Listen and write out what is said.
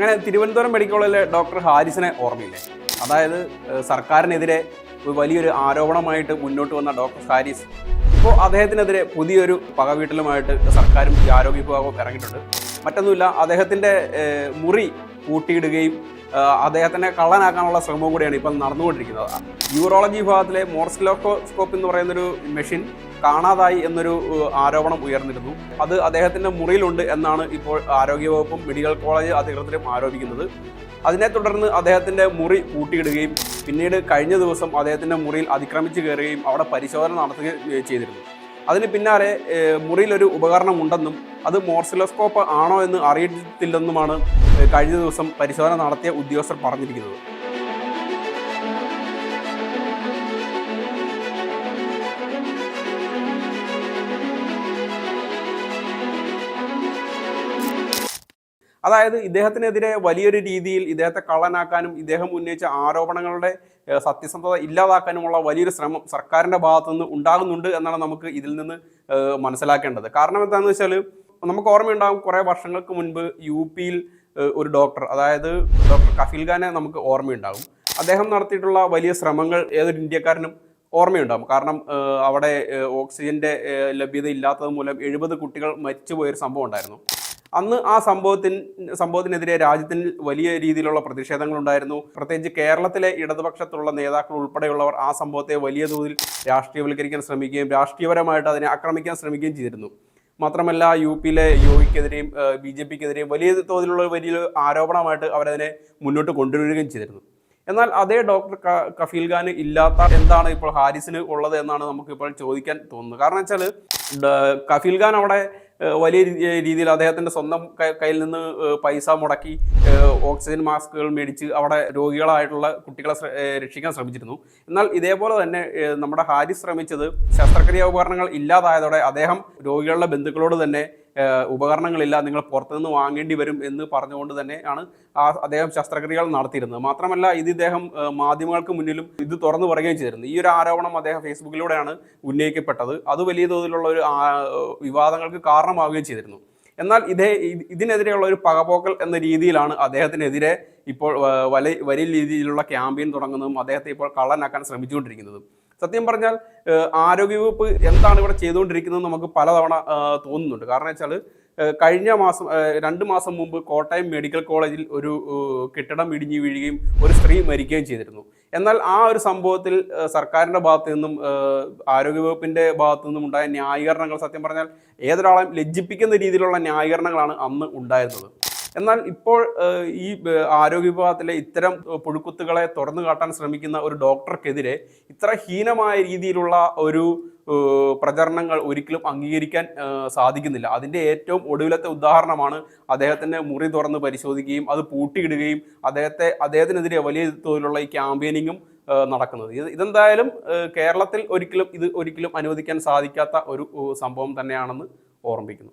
അങ്ങനെ തിരുവനന്തപുരം മെഡിക്കൽ കോളേജിലെ ഡോക്ടർ ഹാരിസിനെ ഓർമ്മയില്ലേ? അതായത് സർക്കാരിനെതിരെ വലിയൊരു ആരോപണമായിട്ട് മുന്നോട്ട് വന്ന ഡോക്ടർ ഹാരിസ്. ഇപ്പോൾ അദ്ദേഹത്തിനെതിരെ പുതിയൊരു പകവീട്ടലുമായിട്ട് സർക്കാരും ആരോഗ്യ വിഭാഗവും ഇറങ്ങിയിട്ടുണ്ട്. മറ്റൊന്നുമില്ല അദ്ദേഹത്തിന്റെ മുറി പൂട്ടിയിടുകയും ഏഹ്, അദ്ദേഹത്തിനെ കള്ളനാക്കാനുള്ള ശ്രമവും കൂടിയാണ് ഇപ്പം നടന്നുകൊണ്ടിരിക്കുന്നത്. യൂറോളജി വിഭാഗത്തിലെ മോർസ്ലോക്കോസ്കോപ്പ് എന്ന് പറയുന്നൊരു മെഷീൻ കാണാതായി എന്നൊരു ആരോപണം ഉയർന്നിരുന്നു. അത് അദ്ദേഹത്തിന്റെ മുറിയിലുണ്ട് എന്നാണ് ഇപ്പോൾ ആരോഗ്യവകുപ്പും മെഡിക്കൽ കോളേജ് അധികൃതരും ആരോപിക്കുന്നത്. അതിനെ തുടർന്ന് അദ്ദേഹത്തിന്റെ മുറി പൂട്ടിയിടുകയും പിന്നീട് കഴിഞ്ഞ ദിവസം അദ്ദേഹത്തിന്റെ മുറിയിൽ അതിക്രമിച്ചു കയറുകയും അവിടെ പരിശോധന നടത്തുകയും ചെയ്തിരുന്നു. അതിന് പിന്നാലെ മുറിയിലൊരു ഉപകരണം ഉണ്ടെന്നും അത് മോർസിലോസ്കോപ്പ് ആണോ എന്ന് അറിയത്തില്ലെന്നുമാണ് കഴിഞ്ഞ ദിവസം പരിശോധന നടത്തിയ ഉദ്യോഗസ്ഥർ പറഞ്ഞിരിക്കുന്നത്. അതായത് ഇദ്ദേഹത്തിനെതിരെ വലിയൊരു രീതിയിൽ ഇദ്ദേഹത്തെ കള്ളനാക്കാനും ഇദ്ദേഹം ഉന്നയിച്ച ആരോപണങ്ങളുടെ സത്യസന്ധത ഇല്ലാതാക്കാനുമുള്ള വലിയൊരു ശ്രമം സർക്കാരിന്റെ ഭാഗത്തുനിന്ന് ഉണ്ടാകുന്നുണ്ട് എന്നാണ് നമുക്ക് ഇതിൽ നിന്ന് മനസ്സിലാക്കേണ്ടത്. കാരണം എന്താണെന്ന് വെച്ചാൽ നമുക്ക് ഓർമ്മയുണ്ടാകും കുറേ വർഷങ്ങൾക്ക് മുൻപ് യു പിയിൽ ഒരു ഡോക്ടർ അതായത് ഡോക്ടർ കഫീൽ ഖാനെ നമുക്ക് ഓർമ്മയുണ്ടാകും. അദ്ദേഹം നടത്തിയിട്ടുള്ള വലിയ ശ്രമങ്ങൾ ഏതൊരു ഇന്ത്യക്കാരനും ഓർമ്മയുണ്ടാകും. കാരണം അവിടെ ഓക്സിജന്റെ ലഭ്യത ഇല്ലാത്തത് മൂലം എഴുപത് കുട്ടികൾ മരിച്ചുപോയൊരു സംഭവം ഉണ്ടായിരുന്നു. അന്ന് ആ സംഭവത്തിന് സംഭവത്തിനെതിരെ രാജ്യത്തിൽ വലിയ രീതിയിലുള്ള പ്രതിഷേധങ്ങളുണ്ടായിരുന്നു. പ്രത്യേകിച്ച് കേരളത്തിലെ ഇടതുപക്ഷത്തുള്ള നേതാക്കൾ ഉൾപ്പെടെയുള്ളവർ ആ സംഭവത്തെ വലിയ തോതിൽ രാഷ്ട്രീയവൽക്കരിക്കാൻ ശ്രമിക്കുകയും രാഷ്ട്രീയപരമായിട്ട് അതിനെ ആക്രമിക്കാൻ ശ്രമിക്കുകയും ചെയ്തിരുന്നു. മാത്രമല്ല യു പിയിലെ യോഗിക്കെതിരെയും ബി ജെ പിക്കെതിരെയും വലിയ തോതിലുള്ള വലിയ ആരോപണമായിട്ട് അവരതിനെ മുന്നോട്ട് കൊണ്ടുവരികയും ചെയ്തിരുന്നു. എന്നാൽ അതേ ഡോക്ടർ കഫീൽ ഖാന് ഇല്ലാത്ത എന്താണ് ഇപ്പോൾ ഹാരിസിന് ഉള്ളത് എന്നാണ് നമുക്ക് ഇപ്പോൾ ചോദിക്കാൻ തോന്നുന്നത്. കാരണം വെച്ചാൽ കഫീൽ ഖാൻ അവിടെ വലിയ രീതിയിൽ അദ്ദേഹത്തിന്റെ സ്വന്തം കയ്യിൽ നിന്ന് പൈസ മുടക്കി ഓക്സിജൻ മാസ്കുകൾ മേടിച്ച് അവിടെ രോഗികളായിട്ടുള്ള കുട്ടികളെ രക്ഷിക്കാൻ ശ്രമിച്ചിരുന്നു. എന്നാൽ ഇതേപോലെ തന്നെ നമ്മുടെ ഹാരി ശ്രമിച്ചത് ശസ്ത്രക്രിയാ ഉപകരണങ്ങൾ ഇല്ലാതായതോടെ അദ്ദേഹം രോഗികളുടെ ബന്ധുക്കളോട് തന്നെ ഉപകരണങ്ങളില്ല നിങ്ങൾ പുറത്തുനിന്ന് വാങ്ങേണ്ടി വരും എന്ന് പറഞ്ഞുകൊണ്ട് തന്നെയാണ് ആ അദ്ദേഹം ശസ്ത്രക്രിയകൾ നടത്തിയിരുന്നത്. മാത്രമല്ല ഇത് ഇദ്ദേഹം മാധ്യമങ്ങൾക്ക് മുന്നിലും ഇത് തുറന്നു പറയുകയും ചെയ്തിരുന്നു. ഈ ഒരു ആരോപണം അദ്ദേഹം ഫേസ്ബുക്കിലൂടെയാണ് ഉന്നയിക്കപ്പെട്ടത്. അത് വലിയ തോതിലുള്ള ഒരു വിവാദങ്ങൾക്ക് കാരണമാവുകയും ചെയ്തിരുന്നു. എന്നാൽ ഇത് ഇതിനെതിരെയുള്ള ഒരു പകപോക്കൽ എന്ന രീതിയിലാണ് അദ്ദേഹത്തിനെതിരെ ഇപ്പോൾ വലിയ വലിയ രീതിയിലുള്ള ക്യാമ്പയിൻ തുടങ്ങുന്നതും അദ്ദേഹത്തെ ഇപ്പോൾ കള്ളനാക്കാൻ ശ്രമിച്ചുകൊണ്ടിരിക്കുന്നതും. സത്യം പറഞ്ഞാൽ ആരോഗ്യവകുപ്പ് എന്താണ് ഇവിടെ ചെയ്തുകൊണ്ടിരിക്കുന്നത് നമുക്ക് പലതവണ തോന്നുന്നുണ്ട്. കാരണം വെച്ചാൽ കഴിഞ്ഞ മാസം രണ്ട് മാസം മുമ്പ് കോട്ടയം മെഡിക്കൽ കോളേജിൽ ഒരു കെട്ടിടം ഇടിഞ്ഞു വീഴുകയും ഒരു സ്ത്രീ മരിക്കുകയും ചെയ്തിരുന്നു. എന്നാൽ ആ ഒരു സംഭവത്തിൽ സർക്കാരിന്റെ ഭാഗത്തു നിന്നും ആരോഗ്യവകുപ്പിന്റെ ഭാഗത്തു നിന്നും ഉണ്ടായ ന്യായീകരണങ്ങൾ സത്യം പറഞ്ഞാൽ ഏതൊരാളെയും ലജ്ജിപ്പിക്കുന്ന രീതിയിലുള്ള ന്യായീകരണങ്ങളാണ് അന്ന് ഉണ്ടായിരുന്നത്. എന്നാൽ ഇപ്പോൾ ഈ ആരോഗ്യ വിഭാഗത്തിലെ ഇത്തരം പുഴുക്കുത്തുകളെ തുറന്നു കാട്ടാൻ ശ്രമിക്കുന്ന ഒരു ഡോക്ടർക്കെതിരെ ഇത്ര ഹീനമായ രീതിയിലുള്ള ഒരു പ്രചരണങ്ങൾ ഒരിക്കലും അംഗീകരിക്കാൻ സാധിക്കുന്നില്ല. അതിന്റെ ഏറ്റവും ഒടുവിലത്തെ ഉദാഹരണമാണ് അദ്ദേഹത്തിന്റെ മുറി തുറന്ന് പരിശോധിക്കുകയും അത് പൂട്ടിയിടുകയും അദ്ദേഹത്തെ അദ്ദേഹത്തിനെതിരെ വലിയ തോതിലുള്ള ഈ ക്യാമ്പയിനിങ്ങും നടക്കുന്നത്. ഇത് ഇതെന്തായാലും കേരളത്തിൽ ഒരിക്കലും ഇത് ഒരിക്കലും അനുവദിക്കാൻ സാധിക്കാത്ത ഒരു സംഭവം തന്നെയാണെന്ന് ഓർമ്മിക്കുന്നു.